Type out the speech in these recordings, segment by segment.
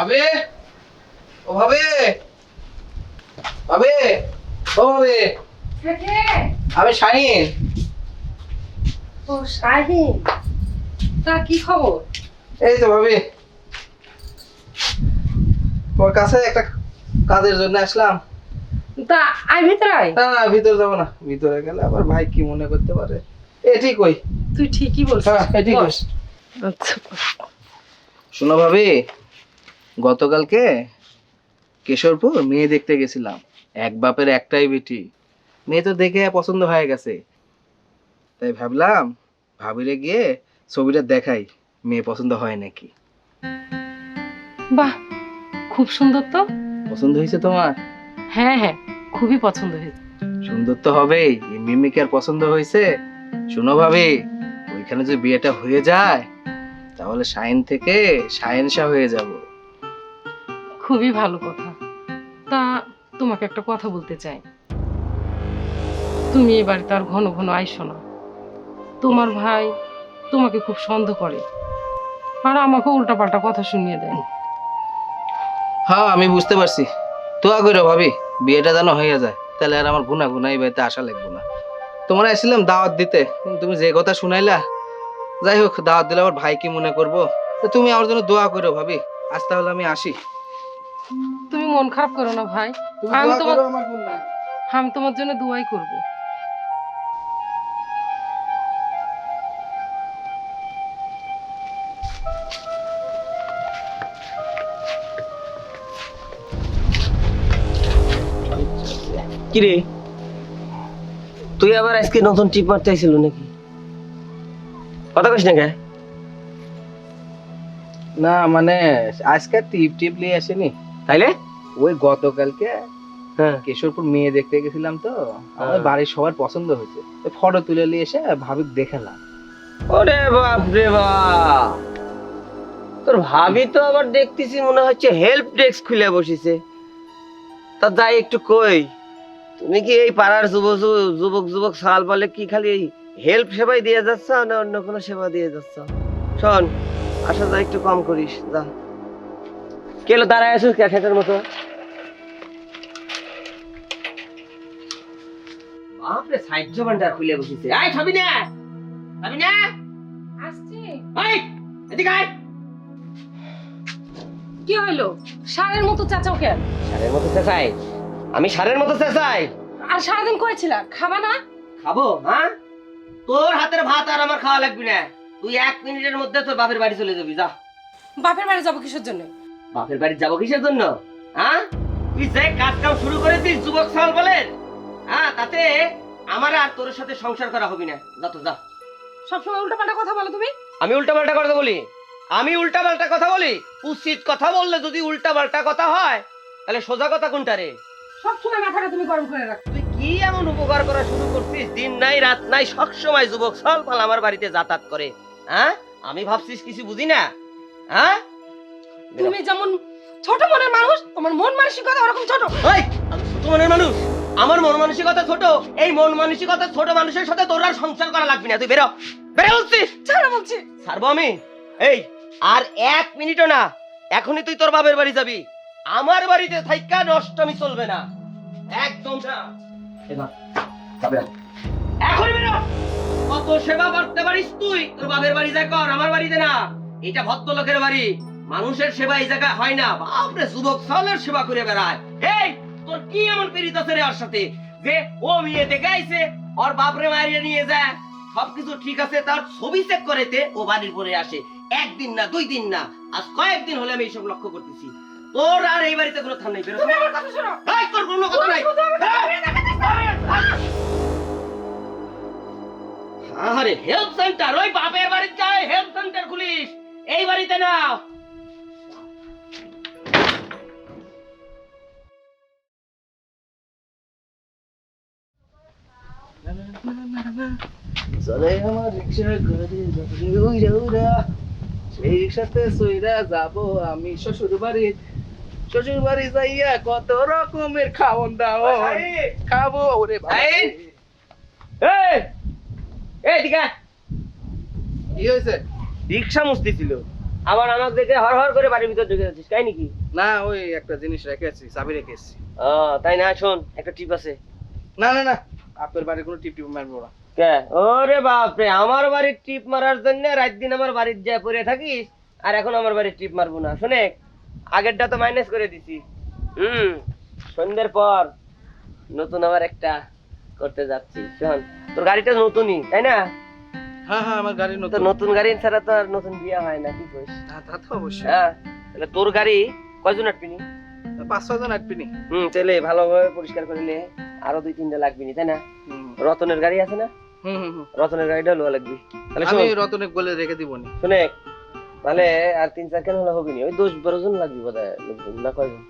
ভাবে? ও ভাবে? ভাবে? ও ভাবে? আমি শাহিন? ও শাহিন? তা কি খবর? এই তো ভাবি। তোমার কাছে একটা কাজের জন্য আসলাম। তা আয় ভিতরে আয়। না না ভিতরে যাব না। ভিতরে গেলে আবার ভাই কি মনে করতে পারে? এ ঠিক ওই। তুই ঠিকই বলছিস। হ্যাঁ এ ঠিক বস। আচ্ছা শোনো ভাবি গতকালকে কেশরপুর মেয়ে দেখতে গেছিলাম। এক বাপের একটাই বেটি। মেয়ে তো দেখে পছন্দ হয়ে গেছে। তাই ভাবলাম ভাবিরে গিয়ে ছবিটা দেখাই মেয়ে পছন্দ হয় নাকি। বাহ খুব সুন্দর তো। পছন্দ হয়েছে তোমার? হ্যাঁ হ্যাঁ খুবই পছন্দ হয়েছে। সুন্দর তো হবেই এই মিমিকে আর পছন্দ হয়েছে? শোনো ভাবি ওইখানে যদি বিয়েটা হয়ে যায় তাহলে শাইন থেকে শাহ হয়ে যাব। খুবই ভালো কথা। তা তোমাকে একটা কথা বলতে চাই। তুমি এ বাড়িতে আর ঘন ঘন আইসো না। তোমার ভাই তোমাকে খুব সন্দেহ করে। আর আমাকে উল্টাপাল্টা কথা শুনিয়ে দেয়। হ্যাঁ আমি বুঝতে পারছি। তোয়া করো ভাবি, বিয়েটা যেন হয়ে যায়, তাহলে আর আমার গুনা গুনা এই বাড়িতে আসা লাগবে না। তোমার আসছিলাম দাওয়াত দিতে, তুমি যে কথা শুনাইলা, যাই হোক, দাওয়াত দিলে আমার ভাই কি মনে করব? তো তুমি আমার জন্য দোয়া করো ভাবি, আজ তাহলে আমি আসি। তুমি মন খারাপ করো না ভাই। আমি তোমার-। আমি তোমার জন্য দুয়াই করব। কিরে? তুই আবার আজকে নতুন টিপ মারতে আইছিল নাকি? কথা কইস না কে? না মানে আজকে টিপ টিপ নিয়ে আসেনি। তাইলে? ওই গতকালকে হ্যাঁ। কেশরপুর মেয়ে দেখতে গেছিলাম তো হ্যাঁ। বাড়ির সবার পছন্দ হয়েছে। ফটো তুলে নিয়ে এসে ভাবি দেখালাম ওরে বাপ রে বাপ! তোর ভাবি তো আবার দেখতেছি মনে হচ্ছে হেল্প ডেস্ক খুলে বসেছে। তা যাই একটু কই তুমি কি এই পাড়ার যুবক যুব- যুবক যুবক সাল বলে কি খালি এই হেল্প সেবাই দিয়ে যাচ্ছ না অন্য কোনো সেবা দিয়ে যাচ্ছ? শোন আসা যা একটু কম করিস যা। কেলো দাঁড়ায় আসুস ক্যাশেটের মতো। বাপরে সাইড জবানটা খুলে বসেছে। আয় খাবি না খাবি না আসছি। আয় এদিকে আয়। কি হইল? সারের মতো চাচাও কেন সারের মতো চেঁচাই? আমি সারের মতো চেঁচাই? আর সারাদিন কয়েছিলা খাবা না? খাব হ্যাঁ তোর হাতের ভাত আর আমার খাওয়া লাগবে না। তুই এক মিনিটের মধ্যে তোর বাপের বাড়ি চলে যাবি যা। বাপের বাড়ি যাব কিসের জন্য? বাপের বাড়ি যাব কিসের জন্য? হ্যাঁ তুই যে কাজ কাম শুরু করেছিস যুবক সাল বলেন। হ্যাঁ তাতে আমার আর তোর সাথে সংসার করা হবে না। যা তো যা। সবসময় উল্টাপাল্টা কথা বলো তুমি। আমি কথা বলি? আমি কথা বলি? উচিত কথা বললে যদি কথা হয় তাহলে সোজা কথা কোনটা রে? সবসময় মাথাটা তুমি গরম করে রাখো। তুই কি এমন উপকার করা শুরু করছিস? দিন নাই রাত নাই সব সময় যুবক সলপাল আমার বাড়িতে যাতায়াত করে। হ্যাঁ আমি ভাবছিস কিছু বুঝি না? হ্যাঁ তুমি যেমন ছোট মনের মানুষ তোমার মন মানসিকতা ওরকম ছোট। ওই, আমি ছোট মনের মানুষ। আমার মন মানসিকতা ছোট। এই মন মানসিকতা ছোট মানুষের সাথে তোর আর সংসার করা লাগবে না। তুই বেরো। বেরো বলছিস ছাড়া বলছি। ছাড়বো আমি? এই আর এক মিনিটও না। এখনই তুই তোর বাপের বাড়ি যাবি। আমার বাড়িতে থাইকা নষ্টমী চলবে না। একদম না। যাবে বেরো। কত সেবা করতে পারিস তুই? তোর বাপের বাড়ি যা কর। আমার বাড়িতে না। এটা ভদ্রলোকের বাড়ি। মানুষের সেবা এই জায়গায় হয় না। বাপরে যুবক সালের সেবা করে বেড়ায়। এই তোর কি এমন পেরিত আছে রে ওর সাথে? যে ও মেয়ে দেখে আইছে ওর বাপরে মারিয়ে নিয়ে যায়। সবকিছু ঠিক আছে তার ছবি চেক করেতে ও বাড়ির পরে আসে। একদিন না দুই দিন না আজ কয়েকদিন হলে আমি এইসব লক্ষ্য করতেছি। তোর আর এই বাড়িতে কোনো থাম নেই বেরো। তুমি আমার কথা শোনো। এই, তোর কোনো কথা নাই। আরে হেল্প সেন্টার ওই বাপের বাড়িতে যায় হেল্প সেন্টার খুলিস। এই বাড়িতে না চলে আমার রিক্সা ঘরে যাবে উইরা উইরা সেই রিক্সাতে সইরা যাব আমি শ্বশুর বাড়ি শ্বশুর বাড়ি যাইয়া কত রকমের খাওন দাওন খাব ওরে ভাই এই! এই! এই দিকা! কি হয়েছে? রিক্সা মুস্তি ছিল আবার আমাকে দেখে হর হর করে বাড়ির ভিতর ঢুকে যাচ্ছিস তাই নাকি? না ওই একটা জিনিস রেখে আছি চাবি রেখে এসেছি ও তাই না? শোন একটা টিপ আছে। না না না আপনার বাড়ি কোনো টিপ টিপ মারবো না। কে? ওরে বাপরে আমার বাড়ির টিপ মারার জন্য রাত দিন আমার বাড়ির যায় পড়ে থাকিস আর এখন আমার বাড়ির টিপ মারবো না। শুনে আগেরটা তো মাইনাস করে দিছি। হুম সন্ধ্যের পর নতুন আবার একটা করতে যাচ্ছি। শোন তোর গাড়িটা নতুনই তাই না? হ্যাঁ হ্যাঁ আমার গাড়ি নতুন। নতুন গাড়ি ছাড়া তো আর নতুন বিয়ে হয় না কি করিস? হ্যাঁ তা তো অবশ্যই। হ্যাঁ তাহলে তোর গাড়ি কয়জন আটবিনি পাঁচ ছয় জন আটবিনি হুম তাহলে ভালোভাবে পরিষ্কার করলে আরও দুই তিনটা লাগবি নি তাই না? রতনের গাড়ি আছে না? রতনের গাড়িটা লোয়া লাগবি। তাহলে আমি রতনে বলে রেখে দিব নি। শুনে তাহলে আর তিন চার কেন হলে হবে নি? ওই দশ বারো জন লাগবে হয় লোকজন না কয়জন?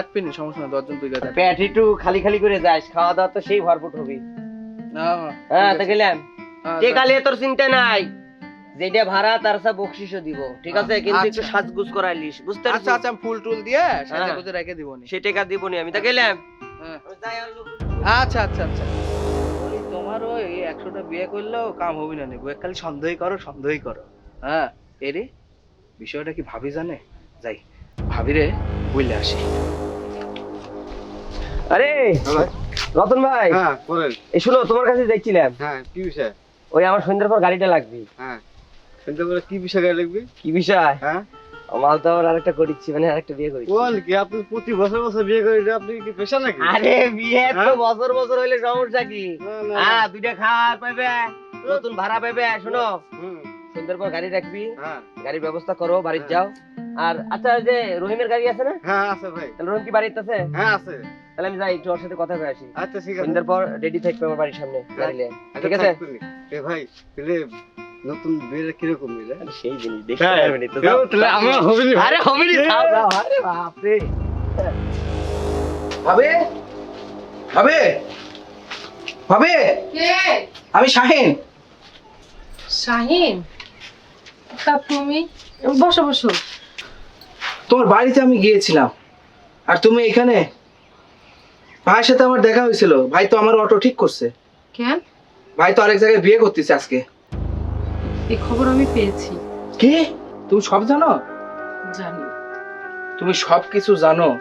আটবিনি সমস্যা না দশজন তুই গাড়ি পেট একটু খালি খালি করে যাস খাওয়া দাওয়া তো সেই ভরপুর হবে। হ্যাঁ তো গেলাম। টেকালে তোর চিন্তা নাই। যেটা ভাড়া তার সব বকশিসও দিব। ঠিক আছে? কিন্তু একটু আচ্ছা। সাজগুজ করাইলিস বুঝতে আচ্ছা আচ্ছা ফুল টুল দিয়ে সাজা হ্যাঁ। রেখে দিব নি। সে টাকা দিব নি আমি। তা গেলাম। হ্যাঁ। আচ্ছা আচ্ছা আচ্ছা। তোমার ওই একশোটা বিয়ে করলেও কাম হবে না নেব খালি সন্দেহই করো সন্দেহই করো। হ্যাঁ এরে বিষয়টা কি ভাবি জানে? যাই ভাবিরে বললে আসি। আরে রতন ভাই। হ্যাঁ বলেন। এই শুনো তোমার কাছে দেখছিলাম। হ্যাঁ কি বিষয়? ওই আমার সন্ধ্যার পর গাড়িটা লাগবে। হ্যাঁ শুনতে বলে কি বিষয় গাড়ি লাগবে? কি বিষয়? হ্যাঁ? মাল তো আমার আরেকটা করিচ্ছি মানে আরেকটা বিয়ে করি বল কি আপনি প্রতি বছর বছর বিয়ে করে আপনি কি পেশা নাকি? আরে বিয়ে তো হ্যাঁ? বছর বছর হইলে সমস্যা কি? হ্যাঁ দুইটা খাওয়ার পাবে নতুন ভাড়া পাবে শোনো। সন্ধ্যার পর গাড়ি রাখবি হ্যাঁ। গাড়ির ব্যবস্থা করো বাড়িতে হ্যাঁ। যাও। আর আচ্ছা যে রহিমের গাড়ি আছে না? হ্যাঁ আছে ভাই। তাহলে রহিম কি বাড়িতে আছে? হ্যাঁ আছে। তাহলে আমি যাই একটু ওর সাথে কথা আসি। আচ্ছা ঠিক আছে। সন্ধ্যার পর রেডি থাকবে আমার বাড়ির সামনে গাড়ি আচ্ছা, ঠিক আছে? ভাই তাহলে নতুন বিয়ে কীরকম মিলে সেই জিনিস দেখতে হ্যাঁ, পারবেন তো তাহলে আমরা হবে না আরে হবে নি যাও যাও আরে বাপ রে ভাবে? ভাবে? ভাবে? কে? আমি শাহিন। শাহিন? তা তুমি? বসো বসো। তোমার বাড়িতে আমি গিয়েছিলাম। আর তুমি এখানে? ভাইয়ের সাথে আমার দেখা হয়েছিল। ভাই তো আমার অটো ঠিক করছে। কেন? ভাই তো আরেক জায়গায় বিয়ে করতেছে আজকে। এই খবর আমি পেয়েছি। কি? তুমি সব জানো? জানি। তুমি সব কিছু জানো।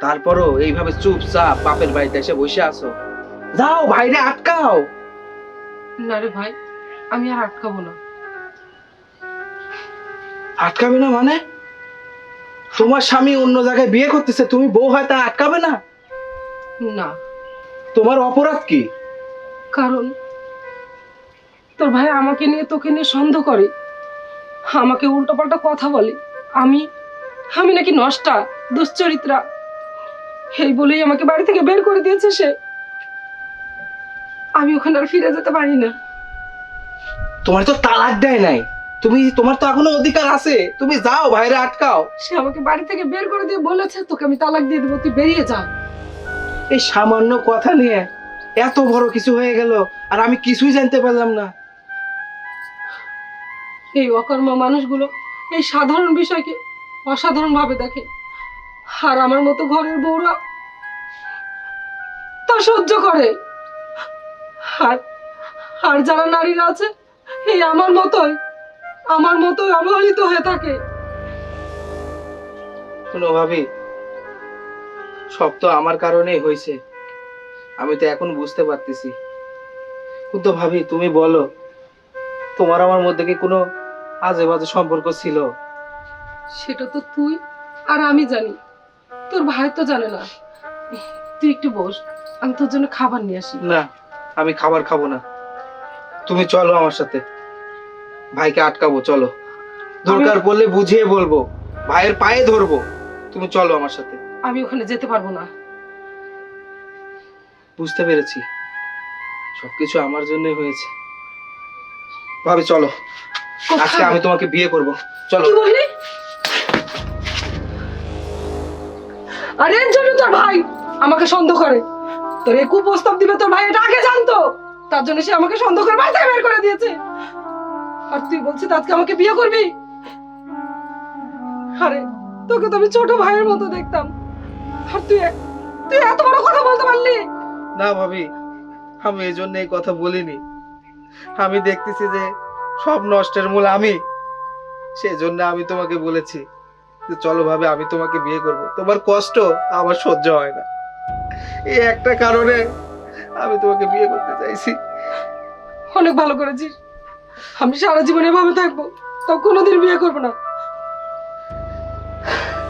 তারপরও এইভাবে চুপচাপ বাপের বাড়িতে এসে বসে আছো। যাও ভাইরে আটকাও। না রে ভাই আমি আর আটকাবো না। আটকাবে না মানে? তোমার স্বামী অন্য জায়গায় বিয়ে করতেছে তুমি বউ হয় তা আটকাবে না? না। তোমার অপরাধ কি? কারণ তোর ভাই আমাকে নিয়ে তোকে নিয়ে সন্দেহ করে। আমাকে উল্টোপাল্টা কথা বলে। আমি আমি নাকি নষ্টা দুশ্চরিত্রা। এই বলেই আমাকে বাড়ি থেকে বের করে দিয়েছে সে। আমি ওখানে আর ফিরে যেতে পারি না। তোমার তো তালাক দেয় নাই। তুমি তোমার তো এখনও অধিকার আছে। তুমি যাও ভাইরে আটকাও। সে আমাকে বাড়ি থেকে বের করে দিয়ে বলেছে তোকে আমি তালাক দিয়ে দেবো তুই বেরিয়ে যা। এই সামান্য কথা নিয়ে এত বড় কিছু হয়ে গেল আর আমি কিছুই জানতে পারলাম না। এই অকর্মা মানুষগুলো এই সাধারণ বিষয়কে অসাধারণ ভাবে দেখে। আর আমার মতো ঘরের বউরা তা সহ্য করে। আর আর যারা নারীরা আছে, এই আমার মতোই আমার মতোই অবহেলিত হয়ে থাকে। কোনো ভাবি, সব তো আমার কারণেই হয়েছে। আমি তো এখন বুঝতে পারতেছি। কিন্তু ভাবি, তুমি বলো, তোমার আমার মধ্যে কি কোনো আজে বাজে সম্পর্ক ছিল। সেটা তো তুই আর আমি জানি। তোর ভাই তো জানে না। তুই একটু বস আমি তোর জন্য খাবার নিয়ে আসি। না আমি খাবার খাব না। তুমি চলো আমার সাথে। ভাইকে আটকাবো চলো। দরকার পড়লে বুঝিয়ে বলব। ভাইয়ের পায়ে ধরবো। তুমি চলো আমার সাথে। আমি ওখানে যেতে পারব না। বুঝতে পেরেছি। সবকিছু আমার জন্যই হয়েছে। ভাবে চলো। আজকে আমি তোমাকে বিয়ে করব। চলো। কি বললি? আরে এর জন্য তোর ভাই আমাকে সন্দেহ করে। তোর এই কুপ্রস্তাব দিবে তোর ভাই এটা আগে জানতো। তার জন্য সে আমাকে সন্দেহ করে বাড়ি থেকে বের করে দিয়েছে। আর তুই বলছিস আজকে আমাকে বিয়ে করবি? আরে তোকে তো আমি ছোট ভাইয়ের মতো দেখতাম। আর তুই তুই এত বড় কথা বলতে পারলি? না ভাবি আমি এই জন্য এই কথা বলিনি। আমি দেখতেছি যে সব নষ্টের মূল আমি। সেই জন্য আমি তোমাকে বলেছি যে চলো ভাবে আমি তোমাকে বিয়ে করব। তোমার কষ্ট আমার সহ্য হয় না। এই একটা কারণে আমি তোমাকে বিয়ে করতে চাইছি। অনেক ভালো করেছিস আমি সারা জীবন এভাবে থাকব তো কোনোদিন বিয়ে করব না।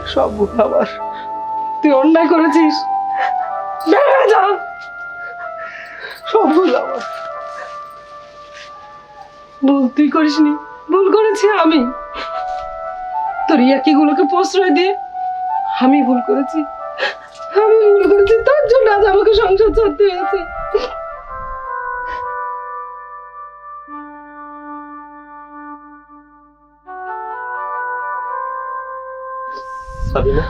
সব ভুল আমার। তুই অন্যায় করেছিস। যা। সব ভুল আমার। ভুল তুই করিসনি ভুল করেছি আমি। তোর ইয়াকিগুলোকে প্রশ্রয় দিয়ে আমি ভুল করেছি। আমি ভুল করেছি তার জন্য আজ আমাকে সংসার ছাড়তে হয়েছে। সাবিনা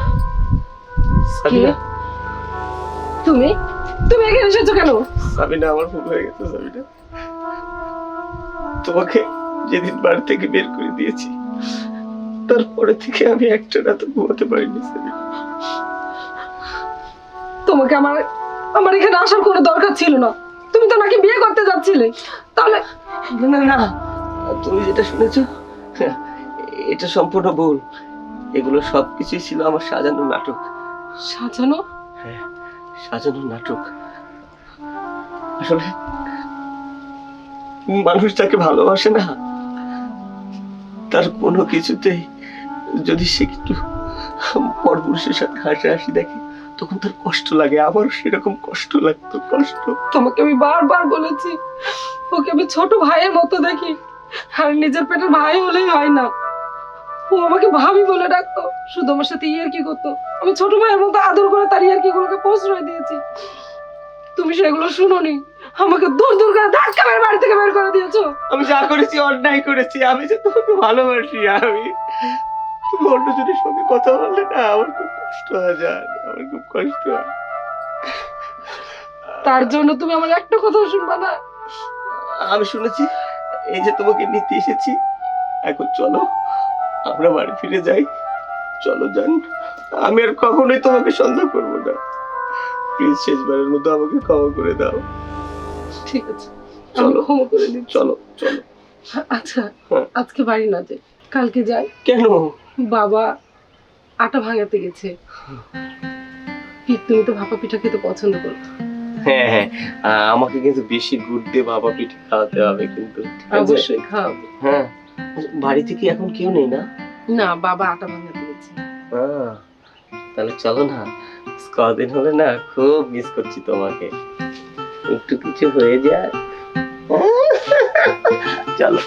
তুমি? তুমি এখানে এসেছ কেন? সাবিনা আমার ভুল হয়ে গেছে সাবিনা। তোমাকে যেদিন বাড়ি থেকে বের করে দিয়েছি তারপরে থেকে আমি একটা রাত ঘুমাতে পারিনি তোমাকে আমার আমার এখানে আসার কোনো দরকার ছিল না। তুমি তো নাকি বিয়ে করতে যাচ্ছিলে। তাহলে না না। তুমি যেটা শুনেছো এটা সম্পূর্ণ ভুল। এগুলো সবকিছুই ছিল আমার সাজানো নাটক। সাজানো? হ্যাঁ সাজানো নাটক। আসলে মানুষ যাকে ভালোবাসে না, তার কোনো কিছুতেই যদি সে একটু পরপুরুষের সাথে হাসাহাসি দেখে, তখন তার কষ্ট লাগে আমারও সেরকম কষ্ট লাগতো, কষ্ট। তোমাকে আমি বারবার বলেছি, ওকে আমি ছোট ভাইয়ের মতো দেখি, আর নিজের পেটের ভাই হলেই হয় না। ও আমাকে ভাবি বলে ডাকতো, শুধু আমার সাথে ইয়ার কি করতো? আমি ছোট ভাইয়ের মতো আদর করে তার ইয়ার কি গুলোকে প্রশ্রয় দিয়েছি। তুমি সেগুলো শুনোনি। আমাকে দূর দূর করে ধাক্কা মেরে বাড়ি থেকে বের করে দিয়েছ। আমি যা করেছি অন্যায় করেছি আমি যে তোমাকে ভালোবাসি আমি। তুমি অন্যজনের সঙ্গে কথা বললে না আমার খুব কষ্ট হয় যায় আমার খুব কষ্ট হয়। তার জন্য তুমি আমার একটা কথাও শুনবা না। আমি শুনেছি এই যে তোমাকে নিতে এসেছি এখন চলো আমরা বাড়ি ফিরে যাই। চলো যান আমি আর কখনোই তোমাকে সন্দেহ করব না। প্লিজ শেষবারের মতো আমাকে ক্ষমা করে দাও। ঠিক আছে। চলো। ক্ষমা করে দিচ্ছি। চলো চলো। আচ্ছা হ্যাঁ। আজকে বাড়ি না যাই কালকে যাই। কেন? বাবা আটা ভাঙাতে গেছে। তুমি তো ভাপা পিঠা খেতে পছন্দ করো। হ্যাঁ হ্যাঁ। আমাকে কিন্তু বেশি গুড় দিয়ে পিঠে খাওয়াতে হবে কিন্তু অবশ্যই খাওয়াবো। হ্যাঁ। বাড়িতে কি এখন কেউ নেই না? না বাবা আটা ভাঙাতে গেছে। তাহলে চলো না। কদিন হলে না খুব মিস করছি তোমাকে। একটু কিছু হয়ে যায়। চলো।